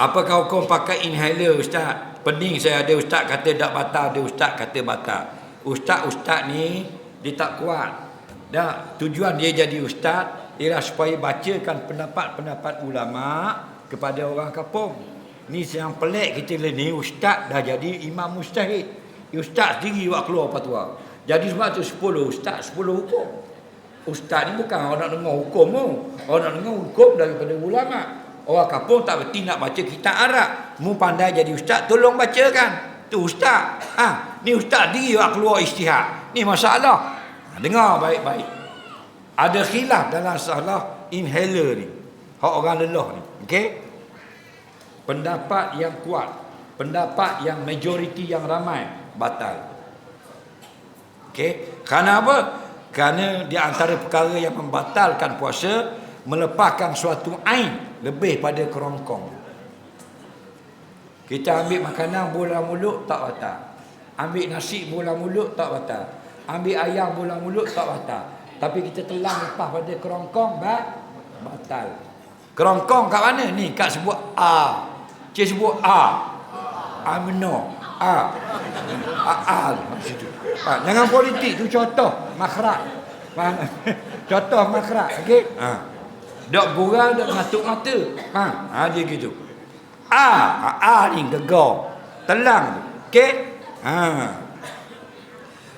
Apakah hukum pakai inhaler ustaz? Pening saya ada ustaz kata tak batal, ada ustaz kata batal. Ustaz-ustaz ni dia tak kuat. Dah tujuan dia jadi ustaz ialah supaya bacakan pendapat-pendapat ulama kepada orang kampung. Ni yang pelik kita ni ustaz dah jadi imam mustahid. Ustaz sendiri buat keluar fatwa. Jadi sebab tu 10 ustaz 10 hukum. Ustaz ni bukan orang nak dengar hukum tu. Orang nak dengar hukum daripada ulama. Orang kampung tak berhenti nak baca kitab Arab. Mu pandai jadi ustaz, tolong bacakan. Tu ustaz. Ha, ni ustaz diri buat keluar istihad. Ni masalah. Ha, dengar baik-baik. Ada khilaf dalam salah inhaler ni. Hak orang lelah ni. Okey? Pendapat yang kuat, pendapat yang majoriti yang ramai batal. Okey? Kerana apa? Kerana di antara perkara yang membatalkan puasa melepaskan suatu ain lebih pada kerongkong. Kita ambil makanan bola mulut tak batal. Ambil nasi bola mulut tak batal. Ambil ayam bola mulut tak batal. Tapi kita telan lepas pada kerongkong bat batal. Kerongkong kat mana ni? Kat sebut A. Cik sebut A. Amno. A. A. A. Ha, jangan politik tu contoh makrak. Faham? contoh makrak. Okey? Ha. Dok gurau, dok ngatuk mata. Ha, ha dia gitu. A, A, A ni gegar. Telang tu. Okey? Ha.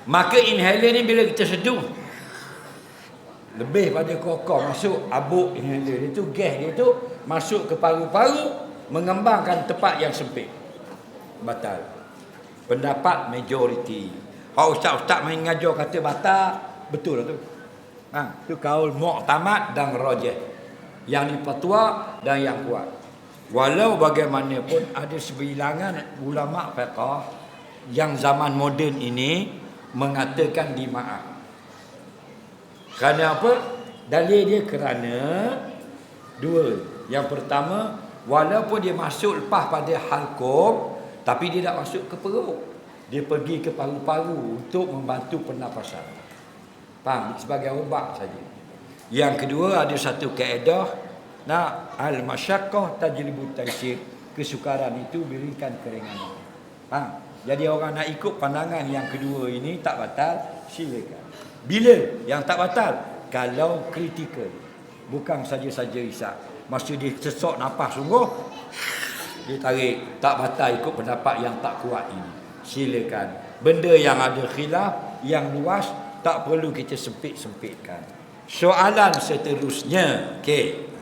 Maka inhaler ni bila kita seduh lebih pada kokoh masuk abuk inhaler itu gas dia tu masuk ke paru-paru mengembangkan tempat yang sempit. Batal. Pendapat majoriti. Hak ustaz-ustaz main ngajar kata batal, betul lah tu. Ha, tu kaul mu'tamad dan rajih. Yang dipatwa dan yang kuat. Walau bagaimanapun ada sebilangan ulama fiqh yang zaman moden ini mengatakan dimaaf. Kerana apa? Dalil dia kerana dua. Yang pertama, walaupun dia masuk lepas pada halkum, tapi dia tak masuk ke perut. Dia pergi ke paru-paru untuk membantu pernafasan. Faham? Sebagai ubat saja. Yang kedua ada satu kaedah nah al-masyaqqah tajlibu taysir. Kesukaran itu berikan keringanan. Faham? Jadi orang nak ikut pandangan yang kedua ini tak batal, silakan. Bila yang tak batal? Kalau kritikal. Bukan saja-saja isap. Masa dia sesok nafas sungguh, dia tarik. Tak batal ikut pendapat yang tak kuat ini. Silakan. Benda yang ada khilaf, yang luas, tak perlu kita sempit-sempitkan. Soalan seterusnya, okey.